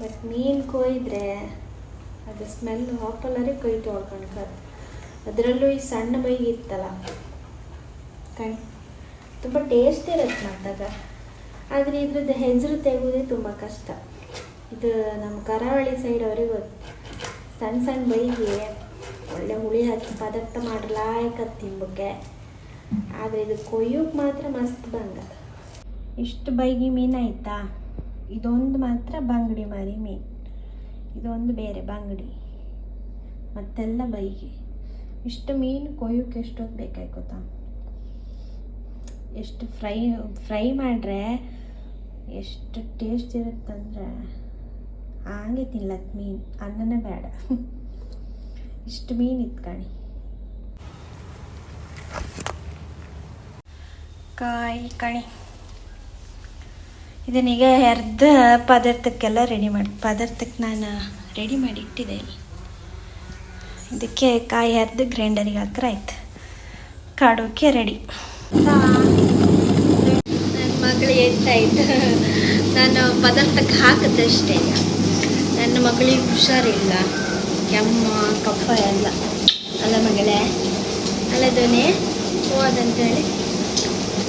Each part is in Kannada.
ಬಟ್ ಮೀನು ಕೊಯ್ದ್ರೆ ಅದು ಸ್ಮೆಲ್ ಹಾಪಲ್ಲರೇ ಕೈ ತೊಳ್ಕೊಳ್ಕರ್ ಅದರಲ್ಲೂ ಈ ಸಣ್ಣ ಬೈಗೆ ಇತ್ತಲ್ಲ, ಕಣ್, ತುಂಬ ಟೇಸ್ಟ್ ಇರತ್ತೆ ಮತ್ತಾಗ ಆದರೆ ಇದ್ರದ್ದು ಹೆಸರು ತೆಗೋದೇ ತುಂಬ ಕಷ್ಟ. ಇದು ನಮ್ಮ ಕರಾವಳಿ ಸೈಡ್ ಅವ್ರಿಗೆ ಸಣ್ಣ ಸಣ್ಣ ಬೈಗೆ ಒಳ್ಳೆ ಹುಳಿ ಹಾಕಿ ಪದಾರ್ಥ ಮಾಡಲಾಯ್ಕ ತಿಂಬಕ್ಕೆ ಆದರೆ ಇದು ಕೊಯ್ಯೋಕ್ಕೆ ಮಾತ್ರ ಮಸ್ತ್ ಬಂದ ಇಷ್ಟು ಬೈಗಿ ಮೀನು ಆಯ್ತಾ ಇದೊಂದು ಮಾತ್ರ ಬಂಗಡಿ ಮಾರಿ ಮೀನು ಇದೊಂದು ಬೇರೆ ಬಂಗಡಿ. ಮತ್ತೆಲ್ಲ ಬೈಗೆ. ಇಷ್ಟು ಮೀನು ಕೊಯ್ಯೋಕೆ ಎಷ್ಟೊತ್ತು ಬೇಕಾಯ್ಕೋತ ಎಷ್ಟು ಫ್ರೈ ಫ್ರೈ ಮಾಡ್ರೆ ಎಷ್ಟು ಟೇಸ್ಟ್ ಇರುತ್ತಂದ್ರೆ ಹಾಗೆ ತಿನ್ಲತ್ ಮೀನು ಅನ್ನನೇ ಬೇಡ. ಇಷ್ಟು ಮೀನು ಇತ್ಕಣಿ ಕಾಯಿ ಕಣಿ. ಇದನ್ನೀಗ ಅರ್ಧ ಪದಾರ್ಥಕ್ಕೆಲ್ಲ ರೆಡಿ ಮಾಡಿ ಪದಾರ್ಥಕ್ಕೆ ನಾನು ರೆಡಿ ಮಾಡಿ ಇಟ್ಟಿದ್ದೆ ಇಲ್ಲಿ. ಇದಕ್ಕೆ ಕಾಯಿ ಅರ್ಧ ಗ್ರೈಂಡರಿಗೆ ಹಾಕ್ರೆ ಆಯ್ತು. ಕಾಡೋಕೆ ರೆಡಿ ನನ್ನ ಮಗಳು ಎತ್ತಾಯ್ತು ನಾನು ಪದಾರ್ಥಕ್ಕೆ ಹಾಕಿದಷ್ಟೇ ನನ್ನ ಮಗಳಿಗೆ ಹುಷಾರಿಲ್ಲ. ಕೆಮ್ಮ, ಕಫ ಎಲ್ಲ. ಅಲ್ಲ ಮಗಳೇ? ಅಲ್ಲ ಧ್ವನಿ ಹೋದಂತೇಳಿ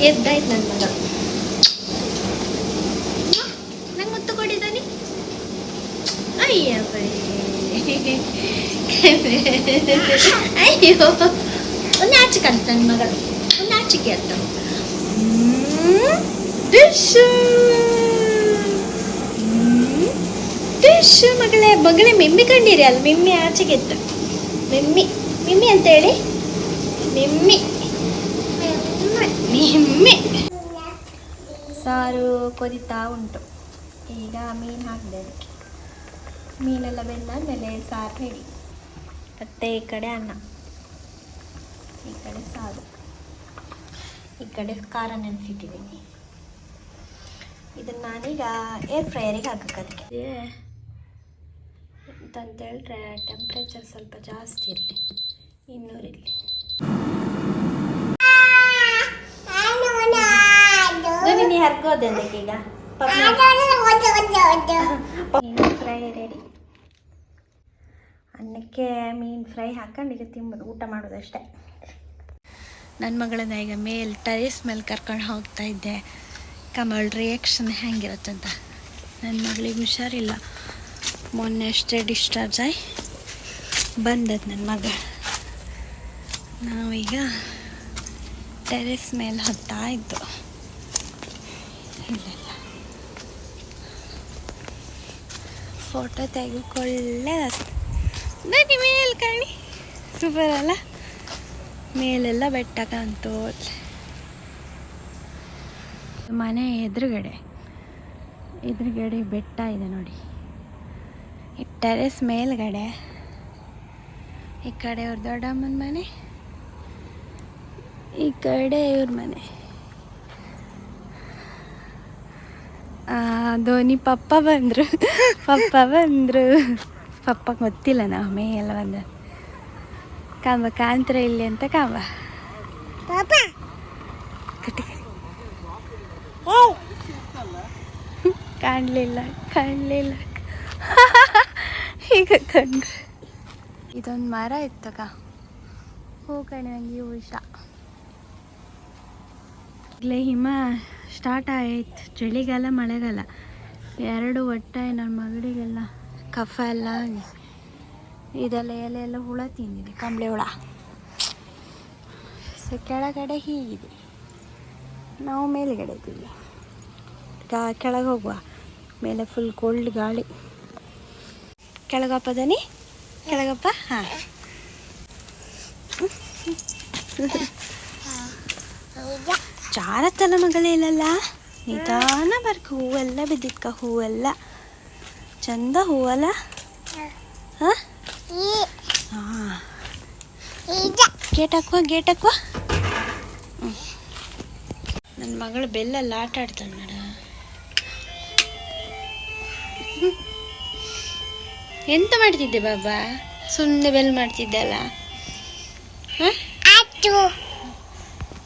ಎದ್ದಾಯ್ತು ನನ್ನ ಮಗ ನಂಗೆ ಮುತ್ತು ಕೊಡಿದ್ದಾನೆ ಅಯ್ಯ ಒಂದು ಆಚಿಕೆ ಅಂತ ನನ್ನ ಮಗಳು ಒಂದು ಆಚಿಕೆ ಅಂತ ಮಗಳೇ ಮಗಳೇ ಮಿಮ್ಮಿ ಕಂಡಿರಿ ಅಲ್ಲ ಮಿಮ್ಮಿ ಆಚೆಗೆ ಇತ್ತು ಮಿಮ್ಮಿ ಮಿಮ್ಮಿ ಅಂತ ಹೇಳಿ ಮಿಮ್ಮಿ ಮಿಮ್ಮಿ ಸಾರು ಕೊರಿತಾ ಉಂಟು ಈಗ ಮೀನು ಹಾಕಿದೆ ಅದಕ್ಕೆ ಮೀನೆಲ್ಲ ಬೆಂದಾದಮೇಲೆ ಸಾರು ರೆಡಿ ಮತ್ತೆ ಈ ಕಡೆ ಅನ್ನ. ಈ ಕಡೆ ಸಾರು. ಈ ಕಡೆ ಖಾರ ನೆನೆಸಿಟ್ಟಿದ್ದೀನಿ. ಇದನ್ನು ನಾನೀಗ ಏರ್ ಫ್ರೈಯರಿಗೆ ಹಾಕಕ್ಕೆ ಅದಕ್ಕೆ. ಅಂತಂತೇಳಿದ್ರೆ ಟೆಂಪ್ರೇಚರ್ ಸ್ವಲ್ಪ ಜಾಸ್ತಿ ಇರಲಿ. ಇನ್ನೂರಿರಲಿ ಹರ್ಕೋದೆ ಅದಕ್ಕೀಗ ರೆಡಿ ಅನ್ನಕ್ಕೆ ಮೀನು ಫ್ರೈ ಹಾಕೊಂಡು ಈಗ ತಿಂಬೋದು, ಊಟ ಮಾಡೋದಷ್ಟೇ. ನನ್ನ ಮಗಳನ್ನ ಈಗ ಮೇಲ್ ಟೆರೇಸ್ ಮೇಲೆ ಕರ್ಕೊಂಡು ಹೋಗ್ತಾ ಇದ್ದೆ. ಕಮಲ್ ರಿಯಾಕ್ಷನ್ ಹೆಂಗಿರುತ್ತಂತ ನನ್ನ ಮಗಳಿಗೆ ಹುಷಾರಿಲ್ಲ. ಮೊನ್ನೆ ಅಷ್ಟೇ ಡಿಸ್ಚಾರ್ಜ್ ಆಗಿ ಬಂದದ್ದು ನನ್ನ ಮಗ. ನಾವೀಗ ಟೆರೆಸ್ ಮೇಲೆ ಹತ್ತಾ ಇದ್ದು. ಇಲ್ಲ ಫೋಟೋ ತೆಗೆದುಕೊಳ್ಳೆ ಬನ್ನಿ ಮೇಲೆ ಕಾಣಿ. ಸೂಪರ್ ಅಲ್ಲ? ಮೇಲೆಲ್ಲ ಬೆಟ್ಟ ಕಾಣ್ತು. ಮನೆ ಎದುರುಗಡೆ ಎದುರುಗಡೆ ಬೆಟ್ಟ ಇದೆ ನೋಡಿ. ಈ ಟೆರೆಸ್ ಮೇಲ್ಗಡೆ, ಈ ಕಡೆ ಅವ್ರ ದೊಡ್ಡಮ್ಮನ ಮನೆ, ಈ ಕಡೆ ಇವ್ರ ಮನೆ. ಧೋನಿ ಪಪ್ಪ ಬಂದರು. ಪಪ್ಪ ಬಂದರು. ಪಪ್ಪ ಗೊತ್ತಿಲ್ಲ ನಾವು ಎಲ್ಲ ಬಂದ. ಕಾಂಬ ಕಾಂತ್ರ ಇಲ್ಲಿ ಅಂತ ಕಾಂಬ. ಕಾಣಲಿಲ್ಲ ಕಾಣಲಿಲ್ಲ. ಈಗ ಕಂಡ್ರೆ. ಇದೊಂದು ಮರ ಇತ್ತಕ ಹೂ ಕಣೆ ನಂಗೆ ಇವು ಇಷ್ಟ. ಇಲ್ಲೇ ಹಿಮ ಸ್ಟಾರ್ಟ್ ಆಯ್ತು. ಚಳಿಗಾಲ ಮಳೆಗಾಲ. ಎರಡು ಒಟ್ಟಾಯ್ ನನ್ನ ಮಗಳಿಗೆಲ್ಲ. ಕಫ ಎಲ್ಲ ಇದೆಲ್ಲ ಎಲೆ ಎಲ್ಲ ಹುಳ ತಿಂದಿದೆ, ಕಂಬಳಿ ಹುಳ. ಸೊ ಕೆಳಗಡೆ ಹೀಗಿದೆ. ನಾವು ಮೇಲುಗಡೆ ಇದ್ದೀವಿ. ಗಾ ಕೆಳಗೆ ಹೋಗುವ. ಮೇಲೆ ಫುಲ್ ಕೋಲ್ಡ್ ಗಾಳಿ. ಕೆಳಗಪ್ಪ ದನಿ? ಕೆಳಗಪ್ಪ? ಹಾಂ. ತಲೆ ಮಗಳೇ ಇಲ್ಲಲ್ಲ? ನಿಧಾನ ಬರ್ಕ, ಹೂವೆಲ್ಲ ಬಿದ್ದಿದ್ಕ, ಹೂವೆಲ್ಲ. ಚಂದ ಹೂವಲ್ಲ? ಗೇಟ್ ಹಾಕುವ ಗೇಟ್ ಹಾಕುವ? ನನ್ನ ಮಗಳು ಬೆಲ್ಲಲ್ಲಿ ಆಟ ಆಡ್ತಾಳೆ ನೋಡ. ಎಂತ ಮಾಡ್ತಿದ್ದೆ ಬಾಬಾ? ಸುಮ್ಮನೆ ಬೆಲ್ ಮಾಡ್ತಿದ್ದೆ ಅಲ್ಲ? ಹಾಂ?